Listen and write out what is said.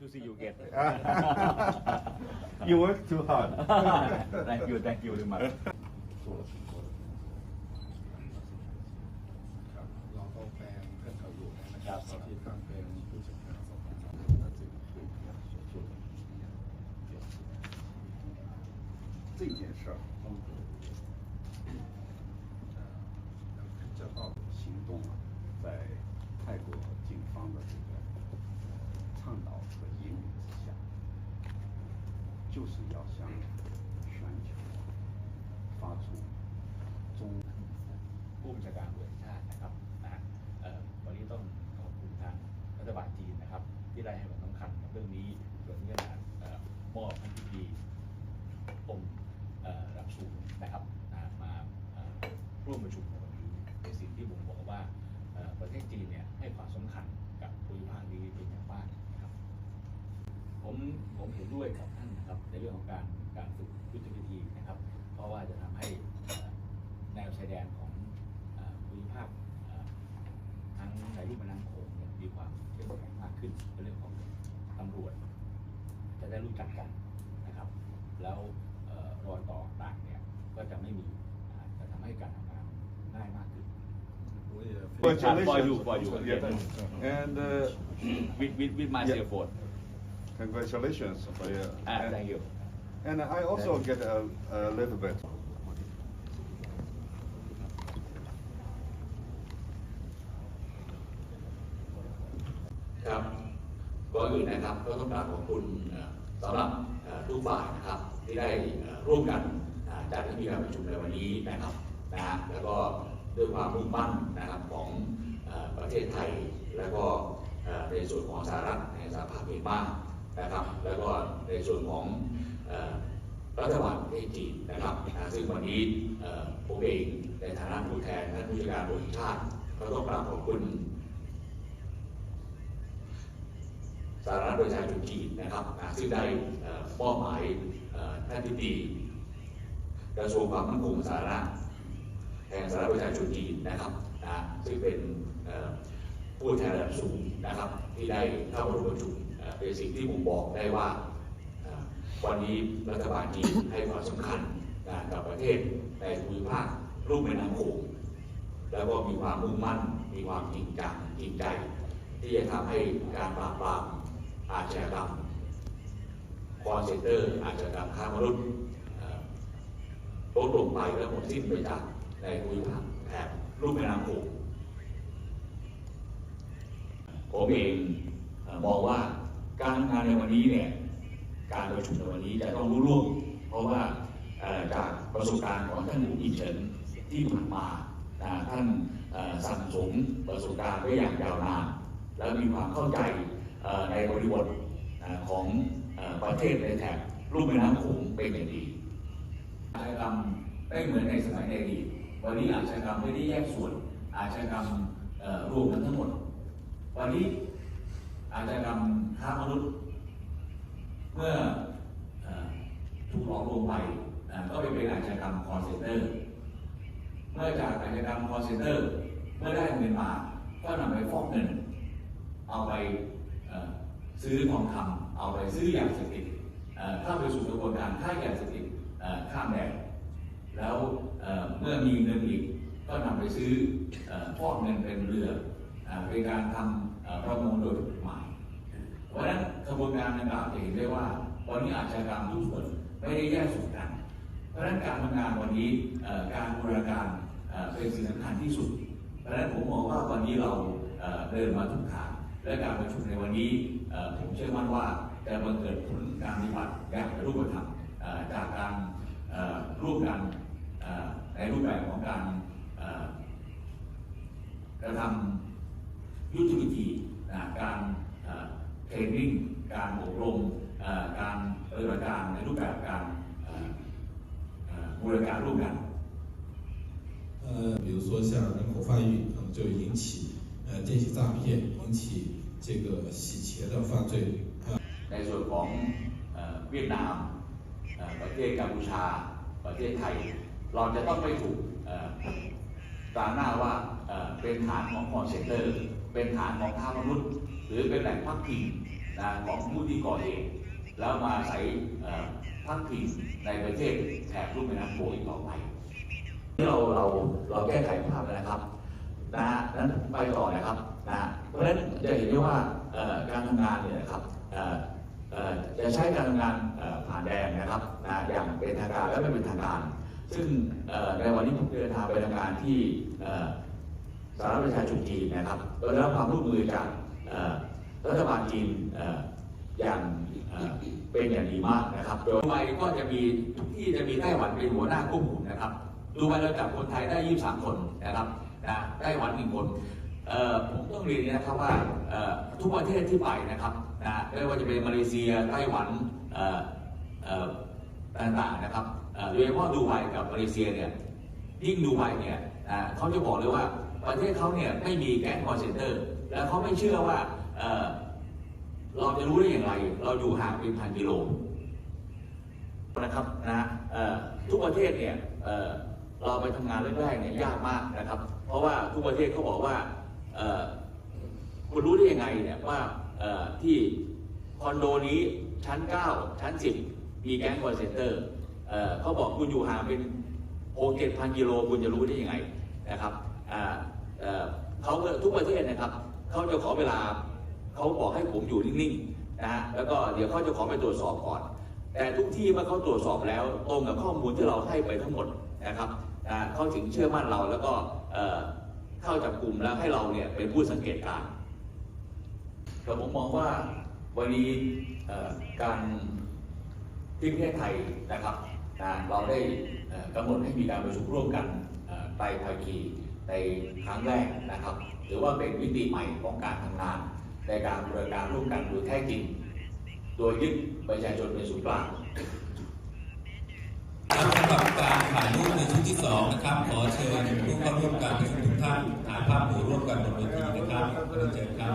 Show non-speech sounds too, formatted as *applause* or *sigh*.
to see you again *laughs* you work too hard. *laughs* thank you thank you very much ครับเราก็แปลงเพื่อนเขาอยู่นะครับที่ตั้งเป็นผู้จัดการสอบสวนน่าจะเป็น这件事儿， 是要向。 ผมเห็นด้วยกับท่านนะครับในเรื่องของการการฝึกยุทธวิธีนะครับ เพราะว่าจะทำให้แนวชายแดนของภูมิภาคทั้งในรูปน้งโขงเนี่ยมีความเข้มแข็งมากขึ้นในเรื่องของตำรวจ จะได้รู้จักกันนะครับ แล้วรอยต่อต่างเนี่ยก็จะไม่มีจะทำให้การทำงานง่ายมากขึ้น Congratulations. For you, for you. And uh, with, with, with my yeah. effort. Congratulations for you. ah And- thank you And I also get a, a little bit. ครับก่อนอื่นนะครับก็ต้องกราบขอบคุณเอ่อสำหรับเอ่อทุกฝ่ายนะครับที่ได้เอ่อร่วมกันอ่าจัดให้มีการประชุมในวันนี้นะครับนะฮะแล้วก็ด้วยความมุ่งมั่นนะครับของเอ่อประเทศไทย แล้วก็เอ่อในส่วนของสหรัฐในสหภาพเมียนมา นะครับ แล้วก็ในส่วนของอรัฐบาลประเทศจีนนะครับ ซึ่งวันนี้ผมเองในฐานะผู้แทนท่านผู้จัดการบริชาติก็ต้องกราบขอบคุณสาธารณประชาชนจีนนะครับ ซึ่งได้เอ่อมอบหมายท่านทิบดีกระทรวงความมั่นคงสาธารณะแห่งสาธารณประชาชนจีนนะครับนะซึ่งเป็นผู้แทนระดับสูงนะครับ ที่ได้เข้าร่วมประชุม เป็นสิ่งที่ผมบอกได้ว่าเอ่อวันนี้รัฐบาลจีนให้ความสำคัญกับประเทศในภูมิภาคลุ่มแม่น้ำโขงแล้วก็มีความมุ่งมั่น มีความจริงจังจริงใจ ที่จะทำให้การปราบปรามอาชญากรรมคอนเซนเตอร์อาชญากรรมค้ามนุษย์ลดลงไปและหมดสิ้นไปจากในภูมิภาคแถบลุ่มแม่น้ำโขงผมเองมองว่า การทำงานในวันนี้เนี่ยการประชุมในวันนี้จะต้องรู้ร่วงเพราะว่าจากประสบการณ์ของท่านหมูอินเฉินที่ผ่านมาท่านสั่งสมประสบการณ์ไว้อย่างยาวนาน แล้วมีความเข้าใจในบริบทของประเทศในแถบลุ่มแม่น้ำโขงเป็นอย่างดีอาชญากรรมไม่เหมือนในสมัยในอดีตวันนี้อาชญากรรมไม่ได้แยกส่วนอาชญากรรมรวมกันทั้งหมด วันนี้ อาชญากรรมค้ามนุษย์ เมื่อถูกหลอกลวงไปเอ่อก็ไปเป็นอาชญากรรมคอนเซนเตอร์ เมื่อจากอาชญากรรมคอนเซนเตอร์เมื่อได้เงินมาก็นำไปฟอกเงิน เอาไปซื้อทองคำเอาไปซื้อยาเสพติดเข้าไปสู่กระบวนการค้ายาเสพติดข้ามแดนแล้วเมื่อมีเงินอีกก็นำไปซื้อฟอกเงินเป็นเรือเอ่อเป็นการทำเอ่อ ประมงโดยกฎหมายเพราะฉะนั้นกระบวนการดังกล่าวจะเห็นได้ว่าวันนี้อาชญากรรมทุกส่วนไม่ได้แยกส่วนกัน เพราะฉะนั้นการทำงานวันนี้การบูรณาการเป็นสิ่งสำคัญที่สุด เพราะฉะนั้นผมมองว่าวันนี้เราเดินมาถูกทางและการประชุมในวันนี้ผมเชื่อมั่นว่าจะบังเกิดผลการปฏิบัติอย่างเป็นรูปธรรมจากการร่วมกันในรูปแบบของการกระทำยุทธวิธีนะการเอ่อเท รนนิ่ง การอบรมเอ่อการปฏิบัติการในรูปแบบการเอ่อเอ่อบูรณาการร่วมกัน 呃，比如说像人口贩运，可能就引起呃电信诈骗，引起这个洗钱的犯罪。 ในส่วนของเอ่อเวียดนามเอ่อประเทศกัมพูชา ประเทศไทย เราจะต้องไม่ถูกเอ่อตราหน้าว่าเอ่อเป็นฐานของคอนเซนเตอร์ เป็นฐานของค้ามนุษย์ หรือเป็นแหล่งพักพิง นะของผู้ที่ก่อเหตุแล้วมาอาศัยเอ่อพักพิงในประเทศแถบลุ่มแม่น้ำโขงอีกต่อไปที่เราเราเราแก้ไขภาพนะครับนะฮะนั้นไปต่อนะครับนะเพราะฉะนั้นจะเห็นได้ว่าการทำงานเนี่ยนะครับจะใช้การทำงานผ่านแดนนะครับนะอย่างเป็นทางการและไม่เป็นทางการ ซึ่งในวันนี้ผมเดินทางไปทำงานที่สหรัฐประชาชนจีนนะครับโดยได้รับความร่วมมือจาก รัฐบาลจีนอย่างเป็นอย่างดีมากนะครับโดยดูไบก็จะมีทุกที่จะมีไต้หวันเป็นหัวหน้าควบคุมนะครับ ดูไบเราจับคนไทยได้ 23 คนนะครับนะไต้หวันหนึ่งคนผมต้องเรียนนะครับว่าทุกประเทศที่ไปนะครับนะไม่ว่าจะเป็นมาเลเซียไต้หวันต่างๆนะครับโดยเฉพาะดูไบกับมาเลเซียเนี่ยยิ่งดูไบเนี่ยเขาจะบอกเลยว่าประเทศเขาเนี่ยไม่มีแก๊งคอร์เซนเตอร์ แล้วเขาไม่เชื่อว่า เอ่อเราจะรู้ได้อย่างไร เราอยู่ห่างเป็นพันกิโลนะครับนะเอ่อทุกประเทศเนี่ยเอ่อเราไปทำงานแรกๆเนี่ยยากมากนะครับ เพราะว่าทุกประเทศเขาบอกว่าเอ่อคุณรู้ได้ยังไงเนี่ยว่าเอ่อที่คอนโดนี้ชั้น 9 ชั้น 10 มีแก๊งคอร์เซนเตอร์เอ่อเขาบอกคุณอยู่ห่างเป็นหกเจ็ดพันกิโลคุณจะรู้ได้ยังไงนะครับอ่าเอ่อเขาก็ทุกประเทศนะครับเขาจะขอเวลา เขาบอกให้ผมอยู่นิ่งๆนะฮะแล้วก็เดี๋ยวเขาจะขอไปตรวจสอบก่อน แต่ทุกที่เมื่อเขาตรวจสอบแล้ว ตรงกับข้อมูลที่เราให้ไปทั้งหมดนะครับอ่าเขาถึงเชื่อมั่นเราแล้วก็เข้าจับกลุ่มแล้วให้เราเนี่ยเป็นผู้สังเกตการแต่ผมมองว่าวันนี้การที่ประเทศไทยนะครับนะเราได้กำหนดให้มีการประชุมร่วมกันไตรภาคีในครั้งแรกนะครับถือว่าเป็นวิธีใหม่ของการทำงาน ในการบริการร่วมกันโดยแท้จริง โดยยึดประชาชนเป็นศูนย์กลางครับสำหรับการถ่ายรูปในชุดที่สองนะครับ ขอเชิญผู้เข้าร่วมการประชุมทุกท่านถ่ายภาพหมู่ร่วมกันบนเวทีนะครับเรียนเชิญครับ